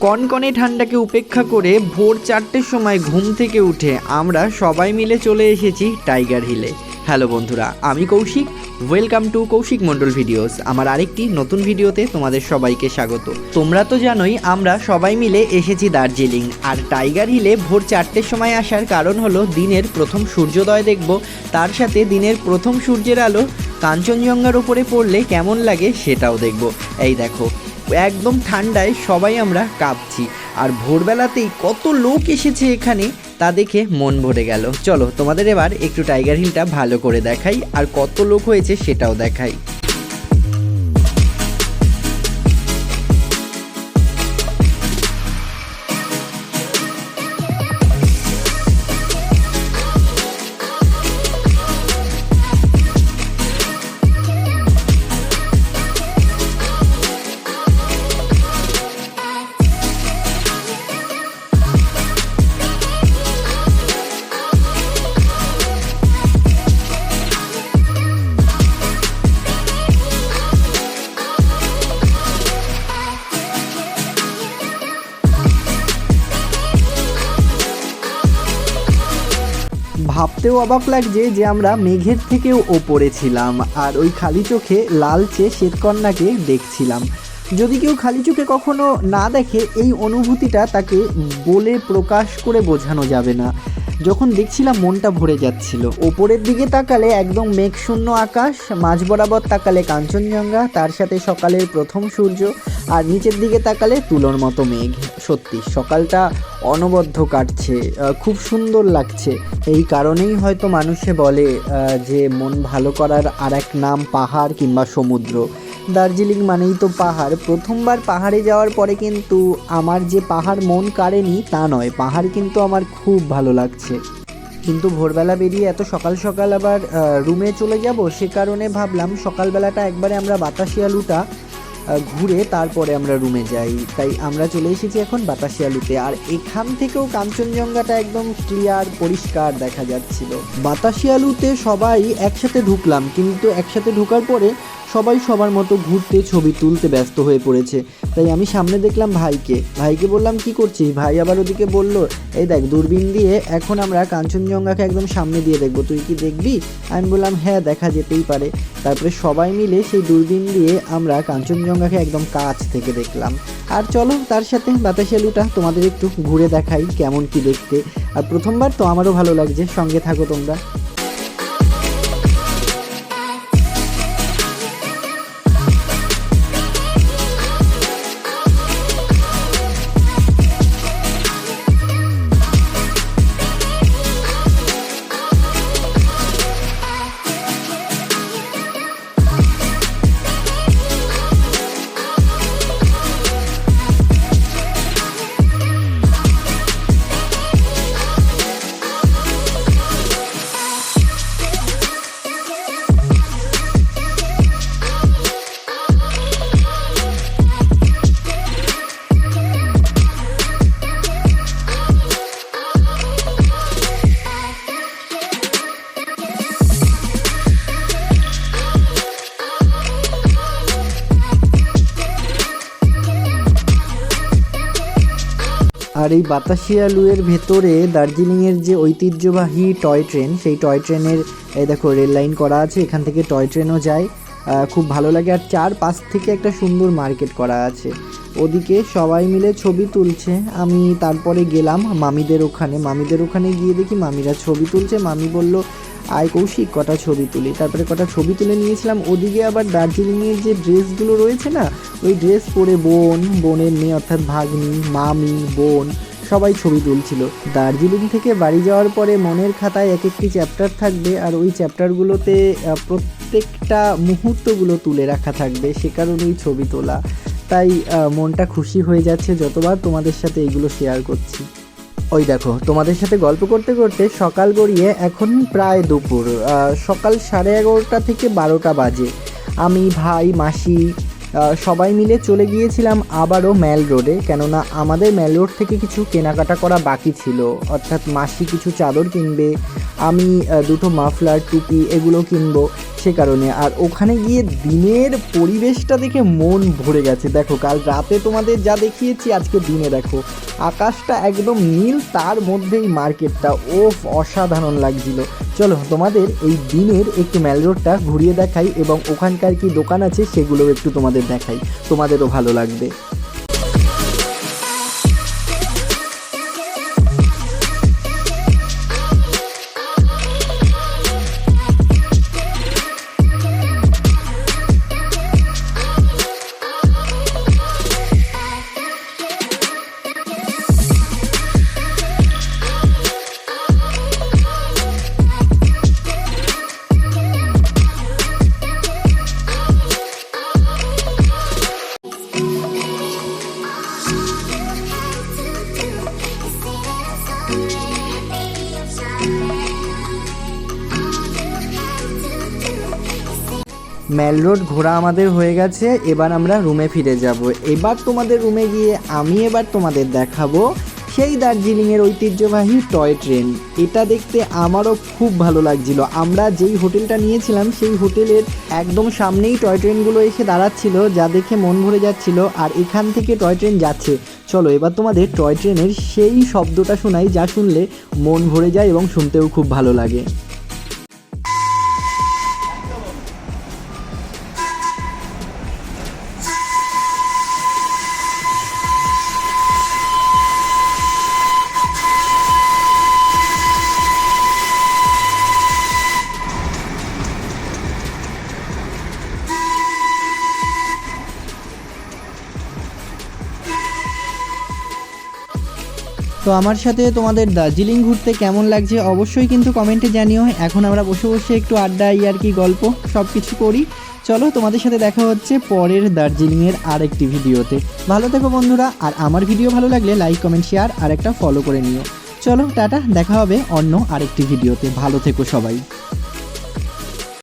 কনকনে ঠান্ডাকে উপেক্ষা করে ভোর চারটের সময় ঘুম থেকে উঠে আমরা সবাই মিলে চলে এসেছি টাইগার হিলে। হ্যালো বন্ধুরা, আমি Kaushik. Welcome to Kaushik Mondal videos. আমার আরেকটি নতুন ভিডিওতে তোমাদের সবাইকে স্বাগত। তোমরা তো জানোই, আমরা সবাই মিলে এসেছি দার্জিলিং। আর টাইগার হিলে ভোর চারটের সময় আসার কারণ হলো দিনের প্রথম সূর্যোদয় দেখব। তার সাথে দিনের প্রথম সূর্যের আলো কাঞ্চনজঙ্ঘার উপরে পড়লে কেমন লাগে সেটাও দেখব। এই দেখো একদম ঠান্ডায় সবাই আমরা কাঁপছি। আর ভোরবেলাতেই কত লোক এসেছে এখানে, তা দেখে মন ভরে গেল। চলো তোমাদের এবার একটু টাইগার হিলটা ভালো করে দেখাই, আর কত লোক হয়েছে সেটাও দেখাই। ভাবতেও অবাক লাগছে যে আমরা মেঘের থেকেও ওপরে ছিলাম, আর ওই খালি চোখে লালচে শ্বেতকন্যাকে দেখছিলাম। যদি কেউ খালি চোখে কখনো না দেখে, এই অনুভূতিটা তাকে বলে প্রকাশ করে বোঝানো যাবে না। যখন দেখছিলাম মনটা ভরে যাচ্ছিল। ওপরের দিকে তাকালে একদম মেঘশূন্য আকাশ, মাঝ বরাবর তাকালে কাঞ্চনজঙ্ঘা, তার সাথে সকালের প্রথম সূর্য, আর নিচের দিকে তাকালে তুলোর মতো মেঘ। সত্যি, সকালটা অনবদ্য কাটছে খুব সুন্দর লাগছে। এই কারণেই হয়তো মানুষে বলে যে মন ভালো করার আর এক নাম পাহাড় কিংবা সমুদ্র। দার্জিলিং মানেই তো পাহাড়। প্রথমবার পাহাড়ে যাওয়ার পরে কিন্তু আমার যে পাহাড় মন কাড়েনি, তা নয়। পাহাড় কিন্তু আমার খুব ভালো লাগছে। কিন্তু ভোরবেলা বেরিয়ে এত সকাল সকাল আবার রুমে চলে যাব, সে কারণে ভাবলাম সকালবেলাটা একবারে আমরা বাতাসিয়ালুটা ঘুরে তারপরে আমরা রুমে যাই। তাই আমরা চলে এসেছি এখন বাতাসিয়ালুতে। আর এখান থেকেও কাঞ্চনজঙ্ঘাটা একদম ক্লিয়ার পরিষ্কার দেখা যাচ্ছিল। বাতাসিয়ালুতে সবাই একসাথে ঢুকলাম, কিন্তু একসাথে ঢুকার পরে সবাই সবার মতো ঘুরতে ছবি তুলতে ব্যস্ত হয়ে পড়েছে। তাই আমি সামনে দেখলাম ভাইকে। ভাইকে বললাম, কি করছিস? ভাই আবার ওদিকে বলল, এই দেখ, দূরবীন দিয়ে এখন আমরা কাঞ্চনজঙ্ঘাকে একদম সামনে দিয়ে দেখব। তুই কি দেখবি? আমি বললাম হ্যাঁ দেখা যেতেই পারে। তারপরে সবাই মিলে সেই দূরবীন দিয়ে আমরা কাঞ্চনজঙ্ঘাকে একদম কাছ থেকে দেখলাম। আর চলো, তার সাথে বাতাসিয়ালুটা তোমাদের একটু ঘুরে দেখাই কেমন কি দেখতে। আর প্রথমবার তো আমারও ভালো লাগছে। সঙ্গে থাকো তোমরা। এই বাতাসিয়া লুয়ের ভেতরে দার্জিলিংয়ের যে ঐতিহ্যবাহী টয় ট্রেন, সেই টয় ট্রেনের এই দেখো, রেল লাইন করা আছে, এখান থেকে টয় ট্রেনও যায়। খুব ভালো লাগে, আর চার পাশ থেকে একটা সুন্দর মার্কেট করা আছে। ওদিকে সবাই মিলে ছবি তুলছে, আমি তারপরে গেলাম মামিদের ওখানে। মামিদের ওখানে গিয়ে দেখি মামিরা ছবি তুলছে, মামি বলল আয় কৌশিক কটা ছবি তুলি। তারপরে কটা ছবি তুলে নিয়েছিলাম। ওদিকে আবার দার্জিলিংয়ের যে ড্রেসগুলো রয়েছে না, ওই ড্রেস পরে বোন, বোনের মেয়ে অর্থাৎ ভাগ্নি, মামি, বোন সবাই ছবি তুলছিল। দার্জিলিং থেকে বাড়ি যাওয়ার পরে মনের খাতায় এক একটি চ্যাপ্টার থাকবে আর ওই চ্যাপ্টারগুলোতে প্রত্যেকটা মুহূর্তগুলো তুলে রাখা থাকবে, সে কারণেই ছবি তোলা। তাই মনটা খুশি হয়ে যাচ্ছে যতবার তোমাদের সাথে এইগুলো শেয়ার করছি। ওই দেখো, তোমাদের সাথে গল্প করতে করতে সকাল গড়িয়ে এখন প্রায় দুপুর সকাল সাড়ে এগারোটা থেকে বারোটা বাজে। আমি, ভাই, মাসি সবাই মিলে চলে গিয়েছিলাম আবারও ম্যাল রোডে, কেননা আমাদের ম্যাল রোড থেকে কিছু কেনাকাটা করা বাকি ছিল। অর্থাৎ মাসি কিছু চাদর কিনবে, আমি দুটো মাফলার, টুপি এগুলো কিনবো সে কারণে। আর ওখানে গিয়ে দিনের পরিবেশটা দেখে মন ভরে গেছে। দেখো, কাল রাতে তোমাদের যা দেখিয়েছি, আজকে দিনে দেখো। আকাশটা একদম নীল, তার মধ্যেই মার্কেটটা। ওফ, অসাধারণ লাগছিল। চলো, তোমাদের এই দিনের একটু ম্যাল রোডটা ঘুরিয়ে দেখাই এবং ওখানকার কি দোকান আছে সেগুলো একটু তোমাদের দেখাই তোমাদেরও ভালো লাগবে। ম্যাল রোড ঘোরা আমাদের হয়ে গেছে, এবার আমরা রুমে ফিরে যাব। এবার তোমাদের রুমে গিয়ে আমি এবার তোমাদের দেখাবো সেই দার্জিলিংয়ের ঐতিহ্যবাহী টয় ট্রেন। এটা দেখতে আমারও খুব ভালো লাগছিল। আমরা যেই হোটেলটা নিয়েছিলাম, সেই হোটেলের একদম সামনেই টয় ট্রেনগুলো এসে দাঁড়াচ্ছিল, যা দেখে মন ভরে যাচ্ছিল, আর এখান থেকে টয় ট্রেন যাচ্ছে। চলো, এবার তোমাদের টয় ট্রেনের সেই শব্দটা শোনাই, যা শুনলে মন ভরে যায় এবং শুনতেও খুব ভালো লাগে। তো আমার সাথে তোমাদের দার্জিলিং ঘুরতে কেমন লাগছে অবশ্যই কিন্তু কমেন্টে জানিও। এখন আমরা বসে বসে একটু আড্ডা আর কি গল্প সব কিছু করি। চলো তোমাদের সাথে দেখা হচ্ছে পরের দার্জিলিংয়ের আরেকটি ভিডিওতে। ভালো থেকো বন্ধুরা, আর আমার ভিডিও ভালো লাগলে লাইক, কমেন্ট, শেয়ার আর একটা ফলো করে নিও। চলো টাটা, দেখা হবে অন্য আরেকটি ভিডিওতে। ভালো থেকো সবাই।